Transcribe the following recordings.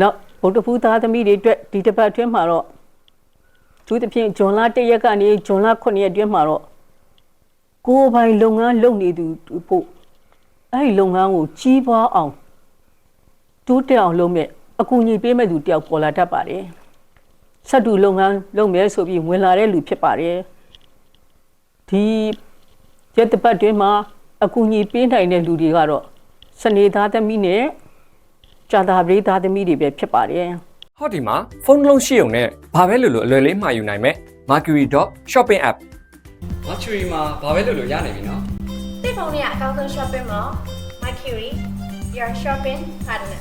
နောက်ဗုဒ္ဓဖူးသားသမီးတွေအတွက်ဒီတစ်ပတ်အတွင်းမှာတော့သူတစ်ဖြင့်ဂျွန်လာ1ရက်ကနေဂျွန်လာ9ရက်အတွင်းမှာတော့ကိုယ်ပိုင်လုပ်ငန်းလုပ်နေသူပို့အဲ့ဒီလုပ်ငန်းကိုကြီးပွားအောင်တိုးတက်အောင်လုပ်မဲ့အကူအညီပေးမဲ့သူတယောက်ပေါ်လာတတ်ပါတယ်ဆက်တူလုပ်ငန်းလုပ်မယ်ဆိုပြီးဝင်လာတဲ့လူဖြစ်ပါတယ်ဒီရက်တစ်ပတ်အတွင်းမှာအကူအညီပေးနိုင်တဲ့လူတွေကတော့စနေသားသမီးနဲ့ ကြာတာပရိသားသမီးတွေပဲဖြစ်ပါတယ်ဟောဒီမှာဖုန်းတစ်လုံးရှိုံနဲ့ဘာပဲလို့လို့အလွယ်လေးမှာယူနိုင်မဲ့ mercury.shopping app mercury မှာဘာပဲလို့လို့ရနေပြီနော်တိတ်ဖုန်းနဲ့အကောင်းဆုံး shopping mall Mercury your shopping partner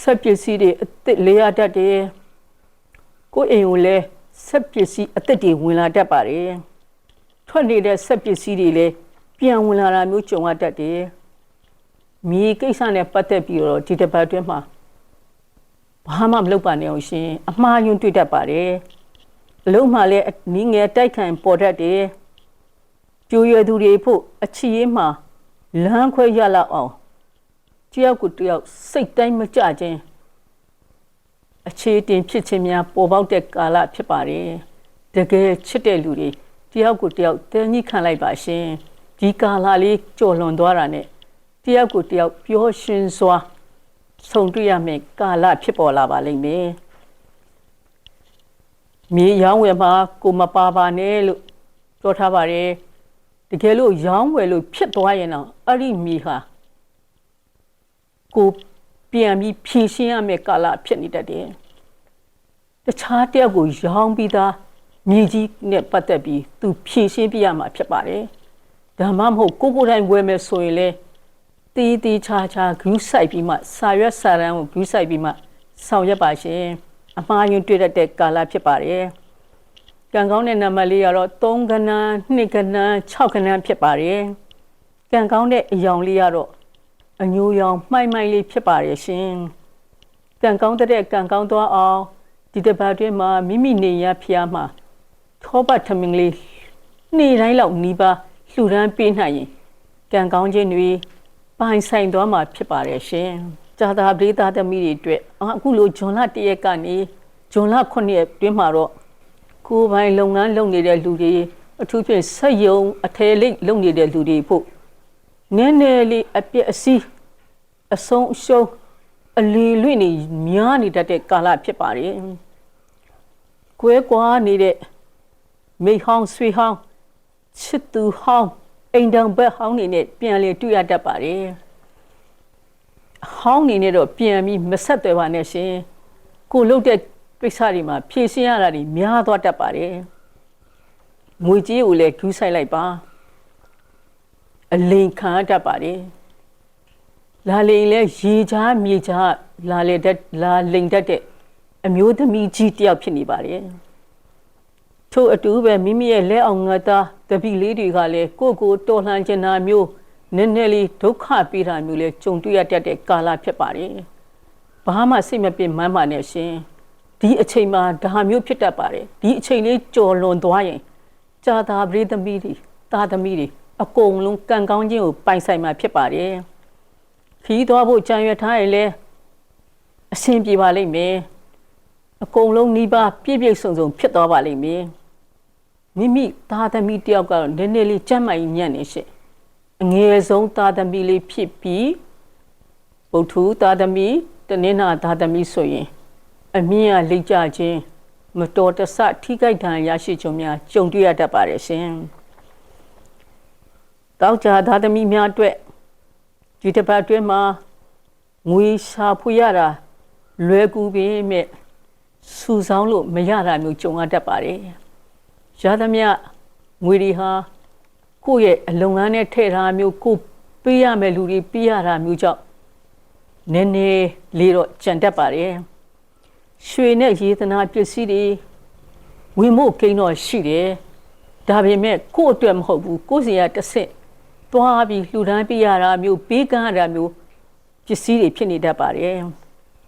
ဆက်ပစ္စည်းတွေအစ်စ်လေးရတတ်တယ်ကိုယ့်အိမ်ကိုလည်းဆက်ပစ္စည်းအစ်စ်တွေဝင်လာတတ်ပါတယ်ထွက်နေတဲ့ဆက်ပစ္စည်းတွေလည်း ပြန်ဝင်လာတာမျိုးကြုံရတတ်တယ်မြေကိစ္စနဲ့ပတ်သက်ပြီးတော့ဒီတစ်ပတ်အတွင်းမှာဘာမှမလုပ်ပါနဲ့အောင်ရှင်အမှားယွင်းတွေ့တတ်ပါတယ်အလုံးမှလည်းနီးငယ်တိုက်ခိုင်ပေါ်တတ်တယ်ပြိုရွယ်သူတွေဖို့အချီရေးမှာလမ်းခွဲရလောက်အောင်တယောက်ကိုတယောက်စိတ်တိုင်းမကြခြင်းအခြေတင်ဖြစ်ခြင်းများပေါ်ပေါက်တဲ့ကာလဖြစ်ပါတယ်တကယ်ချစ်တဲ့လူတွေတယောက်ကိုတယောက်တဲညှိခံလိုက်ပါရှင် ဒီကာလလေးကြော်လွန်သွားတာနဲ့တယောက်ကိုတယောက်ပျော်ရွှင်စွာဆုံတွေ့ရမယ်ကာလဖြစ်ပေါ်လာပါလိမ့်မယ်မြေရောင်းဝယ်မှာကိုမပါပါနဲ့လို့ပြောထားပါတယ်တကယ်လို့ရောင်းဝယ်လို့ဖြစ်သွားရင်တော့အဲ့ဒီမြေဟာကိုပြန်ပြီးဖြည့်ရှင်းရမယ့်ကာလဖြစ်နေတတ်တယ်။တခြားတယောက်ကိုရောင်းပြီးသားမြေကြီးနဲ့ပတ်သက်ပြီးသူဖြည့်ရှင်းပြရမှာဖြစ်ပါတယ်။ ဒါမှမဟုတ်ကိုကိုယ်တိုင်ဝယ်မယ်ဆိုရင်လေတီးတီးချာချာဂရုစိုက်ပြီးမှစာရွက်စာတမ်းကိုဂရုစိုက်ပြီးမှဆောင်ရွက်ပါရှင်။အမှားယွင်းတွေ့တတ်တဲ့ကာလဖြစ်ပါတယ်။ကံကောင်းတဲ့နံပါတ်လေးကတော့3ကဏ္ဍ2ကဏ္ဍ6ကဏ္ဍဖြစ်ပါတယ်။ကံကောင်းတဲ့အယောင်လေးကတော့အညိုရောင်မှိုင်မှိုင်လေးဖြစ်ပါရဲ့ရှင်။ကံကောင်းတဲ့ကံကောင်းသွားအောင်ဒီတစ်ပတ်အတွင်းမှာမိမိနေရဖျားမှာထောပတ်ထမင်းလေးနေ့တိုင်းလောက်နီးပါ လှူဒန်းပေးနိုင်ရင်ကံကောင်းခြင်းတွေပိုင်ဆိုင်သွားမှာဖြစ်ပါရဲ့ရှင်။ဇာတာပရိသတ်သမီးတွေအတွက်အခုလိုဂျွန်လ1ရက်ကနေဂျွန်လ9ရက်တွင်းမှာတော့ကိုယ်ပိုင်လုပ်ငန်းလုပ်နေတဲ့လူတွေအထူးဖြင့်ဆက်ယုံအထည်လိပ်လုပ်နေတဲ့လူတွေဖို့နည်းနည်းလေးအပြစ်အစည်းအဆုံးအရှုံးအလီလွင့်နေများနေတတ်တဲ့ကာလဖြစ်ပါတယ်။ကွဲကွာနေတဲ့မိဟောင်းဆွေဟောင်း ချစ်သူဟောင်းအိမ်တောင်ဘက်ဟောင်းနေနဲ့ပြန်လေတွေ့ရတတ်ပါတယ်။ဟောင်းနေနဲ့တော့ပြန်ပြီးမဆက်သွယ်ပါနဲ့ရှင်။ကိုလှုပ်တဲ့ကိစ္စတွေမှာဖြည့်ရှင်းရတာတွေများသွားတတ်ပါတယ်။ငွေကြေးကိုလည်းဂူးဆိုင်လိုက်ပါ။အလိန်ခံရတတ်ပါတယ်လာလိန်လဲရေချားမြေချားလာလေတတ်လာလိန်တတ်တဲ့အမျိုးသမီးကြီးတယောက်ဖြစ်နေပါတယ် ထို့အတူပဲမိမိရဲ့လက်အောင်ငါသားတပည့်လေးတွေကလည်းကိုယ့်ကိုယ်တော်လှန်ချင်တာမျိုးနည်းနည်းလေးဒုက္ခပေးတာမျိုးလဲကြုံတွေ့ရတတ်တဲ့ကာလဖြစ်ပါတယ်ဘာမှစိတ်မပင်မမ်းပါနဲ့ရှင်ဒီအချိန်မှာဒါမျိုးဖြစ်တတ်ပါတယ်ဒီအချိန်လေးကြော်လွန်သွားရင်ကြာတာပရိသမီးတွေတာသမီးတွေအကုန်လုံးကံကောင်းခြင်းကိုပိုင်ဆိုင်မှာဖြစ်ပါတယ်ခီးသွားဖို့ကြံရွက်ထားရင်လည်းအဆင်ပြေပါလိမ့်မယ်အကုန်လုံးနှီးပါပြည့်ပြည့်စုံစုံဖြစ်သွားပါလိမ့်မယ် မိမိသားသမီးတယောက်ကတော့နည်းနည်းလေးကြမ်းမှန်ညံ့နေရှင့်အငယ်ဆုံးသားသမီးလေးဖြစ်ပြီးဗုဒ္ဓဟူးသားသမီးတနင်္လာသားသမီးဆိုရင် အမြင့်အလိတ်ကြခြင်းမတော်တဆထိခိုက်ဒဏ်ရာရရှိခြင်းများကြုံတွေ့ရတတ်ပါတယ်ရှင်။တောက်ကြသားသမီးများအတွက်ဒီတစ်ပတ်အတွင်းမှာငွေရှာဖွေရတာလွယ်ကူပေမဲ့စူဆောင်းလို့မရတာမျိုးကြုံရတတ်ပါတယ်။ ရသမျှငွေတွေဟာကိုယ့်ရဲ့အလုံငန်းနဲ့ထည့်ထားမျိုးကိုပေးရမယ့်လူတွေပေးရတာမျိုးကြောင့်နည်းနည်းလေးတော့ကြံတတ်ပါတယ်။ရွှေနဲ့ရေသနာပစ္စည်းတွေဝင်မို့ကိန်းတော့ရှိတယ်။ဒါပေမဲ့ကိုယ့်အတွက်မဟုတ်ဘူးကိုယ့်စီကတစ်ဆင့်သွားပြီးလှူဒန်းပေးရတာမျိုးပေးကမ်းရတာမျိုးပစ္စည်းတွေဖြစ်နေတတ်ပါတယ်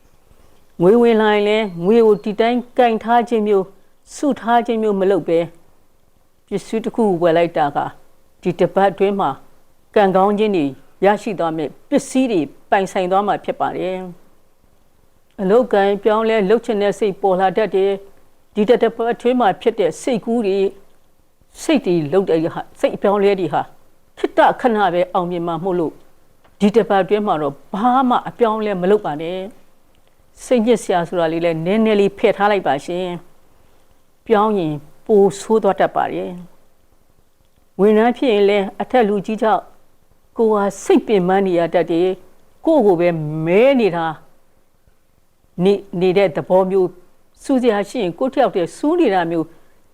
။ငွေဝင်လာရင်လည်းငွေကိုဒီတိုင်းကင်ထားခြင်းမျိုးစုထားခြင်းမျိုးမလုပ်ပဲ ပစ္စည်းတစ်ခုဝယ်လိုက်တာကဒီတစ်ပတ်အတွင်းမှာကံကောင်းခြင်းတွေရရှိသွားမယ်ပစ္စည်းတွေပိုင်ဆိုင်သွားမှာဖြစ်ပါတယ်အလုတ်ကံပြောင်းလဲလှုပ်ချင်တဲ့စိတ်ပေါ်လာတတ်တယ်ဒီတက်တက်ပတ်ထွေးမှာဖြစ်တဲ့စိတ်ကူးတွေစိတ်တွေလှုပ်တဲ့ဟာစိတ်အပြောင်းလဲတွေဟာခိတ္တခဏပဲအောင်မြင်မှာမဟုတ်လို့ဒီတစ်ပတ်တွင်းမှာတော့ဘာမှအပြောင်းလဲမလုပ်ပါနဲ့စိတ်ညစ်စရာဆိုတာလေးလည်းနည်းနည်းလေးဖယ်ထားလိုက်ပါရှင်ပြောင်းရင် ပိုဆိုးသွားတတ်ပါတယ်ဝန်ထမ်းဖြစ်ရင်လည်းအထက်လူကြီးကြောင့်ကိုယ်ဟာစိတ်ပင်ပန်းနေရတတ်တယ်ကိုယ့်ကိုယ်ပဲမဲနေတာနေနေတဲ့သဘောမျိုးစူးစရာရှိရင်ကိုယ့်တယောက်တည်းစူးနေတာမျိုး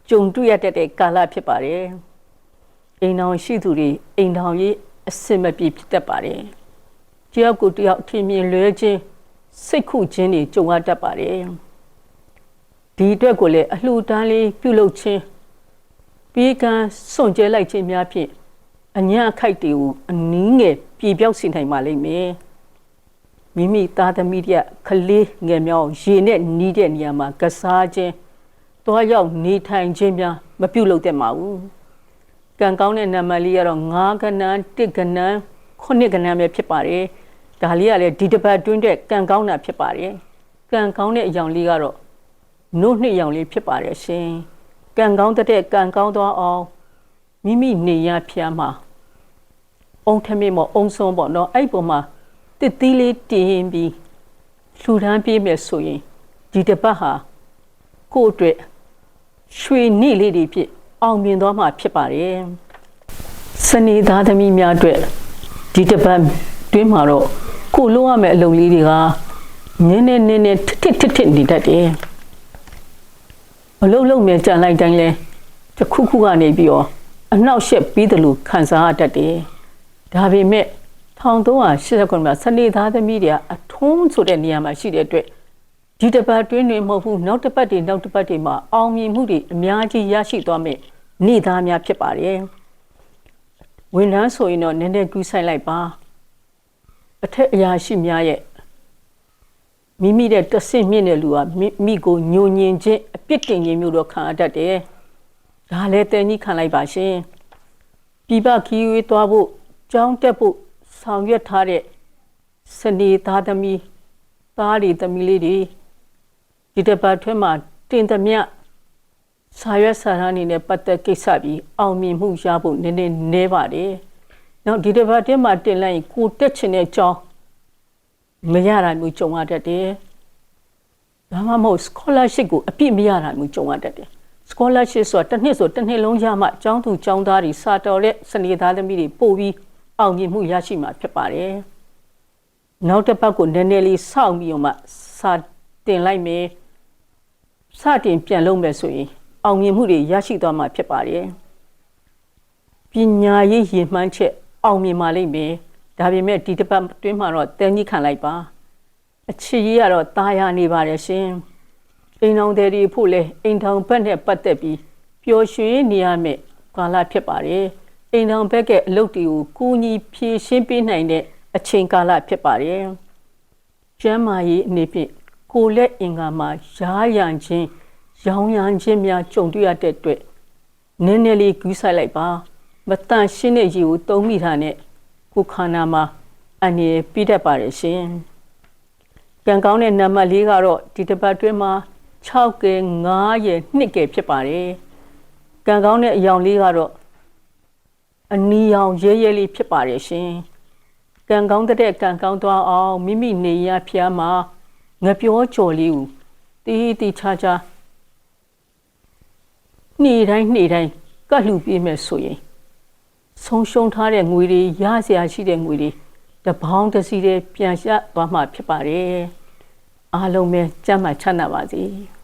ကြုံတွေ့ရတတ်တဲ့ကာလဖြစ်ပါတယ်အိမ်တော်ရှိသူတွေအိမ်တော်ရေးအစင်မပြေဖြစ်တတ်ပါတယ်တယောက်ကိုတယောက်ထင်မြင်လွဲခြင်းစိတ်ခုခြင်းတွေကြုံရတတ်ပါတယ် ဒီအတွက်ကိုလည်းအလှူဒန်းလေးပြုလုပ်ခြင်းပြီးကံစွန့်ကြဲလိုက်ခြင်းများဖြင့်အညာအခိုက်တွေကိုအနည်းငယ်ပြေပြောက်စေနိုင်ပါလိမ့်မယ်မိမိသားသမီးတွေကခလေးငယ်မြောင်ရေနဲ့နီးတဲ့နေရာမှာကစားခြင်းတွားရောက်နေထိုင်ခြင်းများမပြုလုပ်တတ်ပါဘူးကံကောင်းတဲ့နံပါတ်လေးကတော့9ကဏ္ဍ1ကဏ္ဍ9ကဏ္ဍပဲဖြစ်ပါတယ်ဒါလေးကလည်းဒီတစ်ပတ်တွင်းတဲ့ကံကောင်းတာဖြစ်ပါတယ်ကံကောင်းတဲ့အကြောင်းလေးကတော့ နို့နှစ်ရောင်လေးဖြစ်ပါတယ်ရှင်ကံကောင်းတဲ့ကံကောင်းသွားအောင်မိမိနေရဖျားမှာအုံထမင်းမအုံဆုံးပေါ့နော်အဲ့ပုံမှာတစ်သီးလေးတင်ပြီးလှူဒန်းပေးမယ်ဆိုရင်ဒီတစ်ပတ်ဟာကိုယ့်အတွက်ရွှေနေ့လေးတွေဖြစ်အောင်မြင်သွားမှာဖြစ်ပါတယ်စနေသားသမီးများအတွက်ဒီတစ်ပတ်တွင်းမှာတော့ကိုလိုရမယ့်အလုပ်လေးတွေကနင်းနေနင်းနေထစ်ထစ်ထစ်ထစ်နေတတ်တယ် အလုပ်လုပ်မြကြံလိုက်တိုင်းလဲတစ်ခုခုကနေပြီးတော့အနှောက်အယှက်ပြီးတယ်လို့ခံစားရတတ်တယ်ဒါပေမဲ့1389မှာစနေသားသမီးတွေကအထုံးဆိုတဲ့နေရာမှာရှိတဲ့အတွက်ဒီတစ်ပတ်တွင်းတွေမဟုတ်ဘူးနောက်တစ်ပတ်တွေနောက်တစ်ပတ်တွေမှာအောင်မြင်မှုတွေအများကြီးရရှိသွားမယ်နေ့သားများဖြစ်ပါတယ်ဝန်ထမ်းဆိုရင်တော့နည်းနည်းကူးဆိုင်လိုက်ပါအထက်အရာရှိများရဲ့ မိမိတဲ့တဆင့်မြင့်တဲ့လူကမိမိကိုညိုညင်ခြင်းအပြစ်တင်ခြင်းမျိုးတော့ခံရတတ်တယ်ဒါလည်းတဲကြီးခံလိုက်ပါရှင်ပြပခီးဝေးသွားဖို့ကြောင်းတက်ဖို့ဆောင်ရွက်ထားတဲ့စနေသားသမီးသားတွေသမီးလေးတွေဒီတစ်ပတ်ထွဲမှာတင်သမျှစာရွက်စာတမ်းတွေနဲ့ပတ်သက်ကိစ္စပြီးအောင်မြင်မှုရဖို့နည်းနည်းနဲပါတယ်။နောက်ဒီတစ်ပတ်တည်းမှာတင်လိုက်ရင်ကိုတက်ချင်တဲ့ကြောင်း မရတာမျိုးကြုံရတတ်တယ်။ဒါမှမဟုတ် scholarship ကိုအပြည့်မရတာမျိုးကြုံရတတ်တယ်။ scholarship ဆိုတာတစ်နှစ်ဆိုတစ်နှစ်လုံးရမှကျောင်းသူကျောင်းသားတွေစာတော်တဲ့စနေသားသမီးတွေပို့ပြီးအောင်မြင်မှုရရှိမှာဖြစ်ပါတယ်။နောက်တစ်ပတ်ကိုနည်းနည်းလေးစောင့်ပြီးတော့မှစာတင်လိုက်မယ်။စတင်ပြန်လုပ်မယ်ဆိုရင်အောင်မြင်မှုတွေရရှိသွားမှာဖြစ်ပါတယ်။ပညာရေးရည်မှန်းချက်အောင်မြင်ပါလိမ့်မယ်။ ဒါပေမဲ့ဒီတစ်ပတ်တွင်းမှာတော့တန်ကြီးခံလိုက်ပါ။အချစ်ကြီးကတော့ตาရနေပါတယ်ရှင်။အိမ်တော်တွေဖို့လဲအိမ်ထောင်ဘက်နဲ့ပတ်သက်ပြီးပျော်ရွှင်နေရမယ့်ကာလဖြစ်ပါတယ်။အိမ်ထောင်ဘက်ကအလုပ်တွေကိုကူညီဖြည့်ရှင်းပေးနိုင်တဲ့အချိန်ကာလဖြစ်ပါတယ်။ကျမ်းမာရေးအနေဖြင့်ကိုယ်လက်အင်္ဂါမှာရားရန်ခြင်းရောင်ရမ်းခြင်းများကြုံတွေ့ရတဲ့အတွက်နည်းနည်းလေးကူးဆိုင်လိုက်ပါမတန့်ရှင်းတဲ့ရေကိုတုံးမိတာနဲ့ ကိုယ်ခန္ဓာမှာအနေပြတတ်ပါတယ်ရှင်ကံကောင်းတဲ့နံပါတ်၄ကတော့ဒီတစ်ပတ်တွင်းမှာ6ကဲ9ရယ်2ကဲဖြစ်ပါတယ်ကံကောင်းတဲ့အယောင်လေးကတော့အနီရောင်ရဲရဲလေးဖြစ်ပါတယ်ရှင်ကံကောင်းတဲ့ကံကောင်းသွားအောင်မိမိနေရဖျားမှာငပြောကြော်လေးကိုတီးတီးချာချာနေ့တိုင်းနေ့တိုင်းကတ်လှူပေးမယ်ဆိုရင် ဆုံးရှုံးထားတဲ့ငွေတွေရစရာရှိတဲ့ငွေတွေတပေါင်းတစ်စီးတည်းပြန်ရသွားမှာဖြစ်ပါတယ်အားလုံးပဲကြမ်းမှချမ်းသာပါစေ။